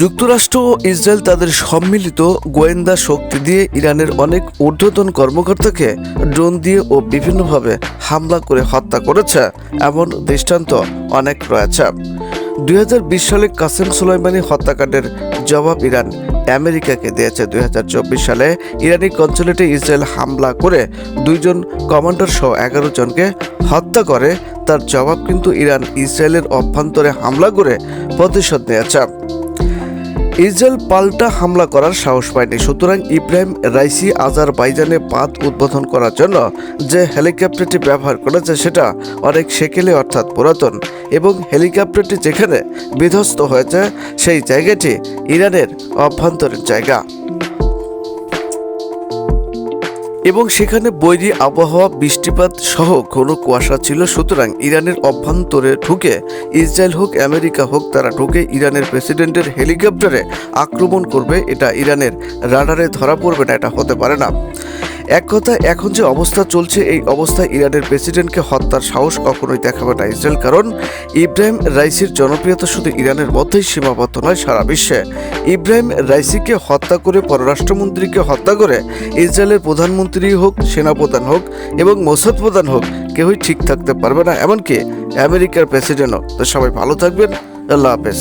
যুক্তরাষ্ট্র ও ইসরায়েল তাদের সম্মিলিত গোয়েন্দা শক্তি দিয়ে ইরানের অনেক ঊর্ধ্বতন কর্মকর্তাকে ড্রোন দিয়ে ও বিভিন্নভাবে হামলা করে হত্যা করেছে এমন দৃষ্টান্ত অনেক রয়েছে। দুই হাজার বিশ সালে কাসেম সুলাইমানি হত্যাকাণ্ডের জবাব ইরান আমেরিকাকে দিয়েছে। দুই হাজার চব্বিশ সালে ইরানি কনসুলেটে ইসরায়েল হামলা করে দুইজন কমান্ডার সহ এগারো জনকে হত্যা করে। তার জবাব কিন্তু ইরান ইসরায়েলের অভ্যন্তরে হামলা করে প্রতিশোধ নিয়েছে। ইসরায়েল পাল্টা হামলা করার সাহস পায়নি। সুতরাং ইব্রাহিম রাইসি আজারবাইজানে বাঁধ উদ্বোধন করার জন্য যে হেলিকপ্টারটি ব্যবহার করেছে সেটা অনেক সেকেলে অর্থাৎ পুরাতন এবং হেলিকপ্টারটি যেখানে বিধ্বস্ত হয়েছে সেই জায়গাটি ইরানের অভ্যন্তরীণ জায়গা। এবং সেখানে বৈরী আবহাওয়া, বৃষ্টিপাত সহ কোনো কুয়াশা ছিল। সুতরাং ইরানের অভ্যন্তরে ঢুকে, ইসরায়েল হোক, আমেরিকা হোক, তারা ঢুকে ইরানের প্রেসিডেন্টের হেলিকপ্টারে আক্রমণ করবে। এটা ইরানের রাডারে ধরা পড়বে না, এটা হতে পারে না। এক কথা এখন যে অবস্থা চলছে, এই অবস্থায় ইরানের প্রেসিডেন্টকে হত্যার সাহস কখনোই দেখাবে না ইসরায়েল, কারণ ইব্রাহিম রাইসির জনপ্রিয়তা শুধু ইরানের মধ্যেই সীমাবদ্ধ নয়, সারা বিশ্বে। ইব্রাহিম রাইসিকে হত্যা করে পররাষ্ট্রমন্ত্রীকে হত্যা করে ইসরায়েলের প্রধানমন্ত্রী হোক, সেনাপ্রধান হোক এবং মোসাদ প্রধান হোক, কেউই ঠিক থাকতে পারবে না। এমনকি আমেরিকার প্রেসিডেন্টও। তো সবাই ভালো থাকবেন। আল্লাহ হাফেজ।